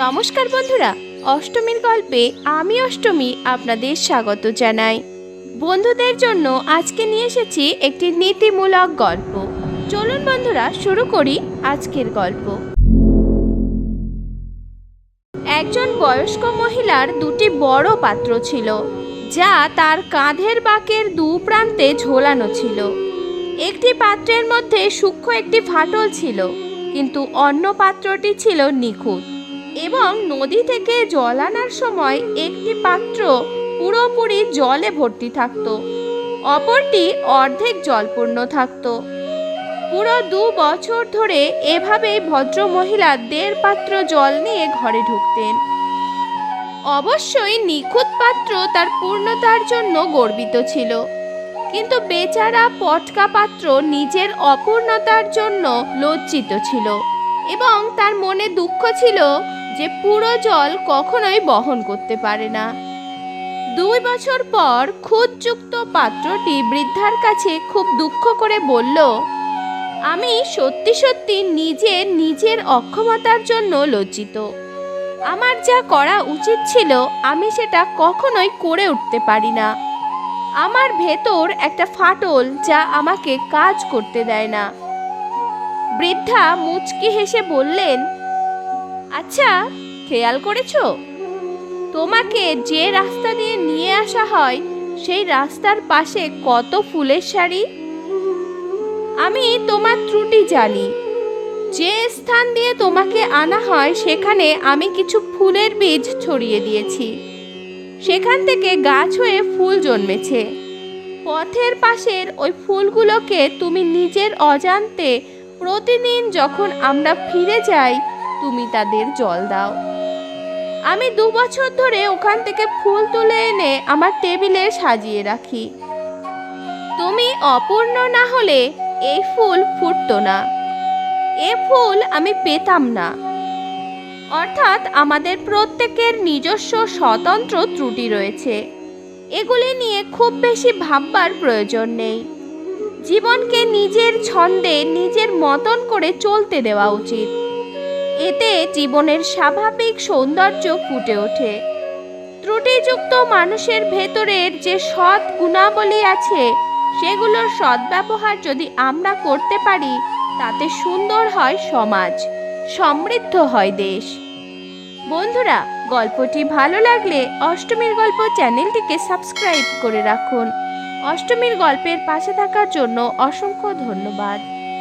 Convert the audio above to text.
নমস্কার বন্ধুরা, অষ্টমীর গল্পে আমি অষ্টমী আপনাদের স্বাগত জানাই। বন্ধুদের জন্য আজকে নিয়ে এসেছি একটি নীতিমূলক গল্প। চলুন বন্ধুরা, শুরু করি আজকের গল্প। একজন বয়স্ক মহিলার দুটি বড় পাত্র ছিল, যা তার কাঁধের বাঁকের দু প্রান্তে ঝোলানো ছিল। একটি পাত্রের মধ্যে সূক্ষ্ম একটি ফাটল ছিল, কিন্তু অন্য পাত্রটি ছিল নিখুঁত। এবং নদী থেকে জল আনার সময় একটি পাত্র পুরোপুরি জলে ভর্তি থাকত। অপরটি অর্ধেক জলপূর্ণ থাকত। পুরো দু বছর ধরে এভাবেই ভদ্র মহিলা দেড় পাত্র জল নিয়ে ঘরে ঢুকতেন। অবশ্যই নিখুঁত পাত্র তার পূর্ণতার জন্য গর্বিত ছিল। কিন্তু বেচারা পটকা পাত্র নিজের অপূর্ণতার জন্য লজ্জিত ছিল এবং তার মনে দুঃখ ছিল যে পুরো জল কখনোই বহন করতে পারে না। দুই বছর পর খুদযুক্ত পাত্রটি বৃদ্ধার কাছে খুব দুঃখ করে বলল, আমি সত্যি সত্যি নিজে নিজের অক্ষমতার জন্য লজ্জিত। আমার যা করা উচিত ছিল, আমি সেটা কখনোই করে উঠতে পারি না। আমার ভেতর একটা ফাটল যা আমাকে কাজ করতে দেয় না। বৃদ্ধা মুচকি হেসে বললেন আচ্ছা খেয়াল করেছ? তোমাকে যে রাস্তা দিয়ে নিয়ে আসা হয়, সেই রাস্তার পাশে কত ফুলের শাড়ি? আমি তোমার ত্রুটি জানি। যে স্থান দিয়ে তোমাকে আনা হয়, সেখানে আমি কিছু ফুলের বীজ ছড়িয়ে দিয়েছি। সেখান থেকে গাছ হয়ে ফুল জন্মেছে। পথের পাশের ওই ফুলগুলোকে তুমি নিজের অজান্তে প্রতিদিন যখন আমরা ফিরে যাই তুমি তাদের জল দাও। আমি দু বছর ধরে ওখান থেকে ফুল তুলে এনে আমার টেবিলে সাজিয়ে রাখি। তুমি অপূর্ণ না হলে এই ফুল ফুটতো না। এ ফুল আমি পেতাম না। অর্থাৎ আমাদের প্রত্যেকের নিজস্ব স্বতন্ত্র ত্রুটি রয়েছে। এগুলি নিয়ে খুব বেশি ভাববার প্রয়োজন নেই। জীবনকে নিজের ছন্দে নিজের মতন করে চলতে দেওয়া উচিত। এতে জীবনের স্বাভাবিক সৌন্দর্য ফুটে ওঠে। ত্রুটিযুক্ত মানুষের ভেতরের যে সৎ গুণাবলী আছে, সেগুলোর সদ্ব্যবহার যদি আমরা করতে পারি, তাতে সুন্দর হয় সমাজ, সমৃদ্ধ হয় দেশ। বন্ধুরা, গল্পটি ভালো লাগলে অষ্টমীর গল্প চ্যানেলটিকে সাবস্ক্রাইব করে রাখুন। অষ্টমীর গল্পের পাশে থাকার জন্য অসংখ্য ধন্যবাদ।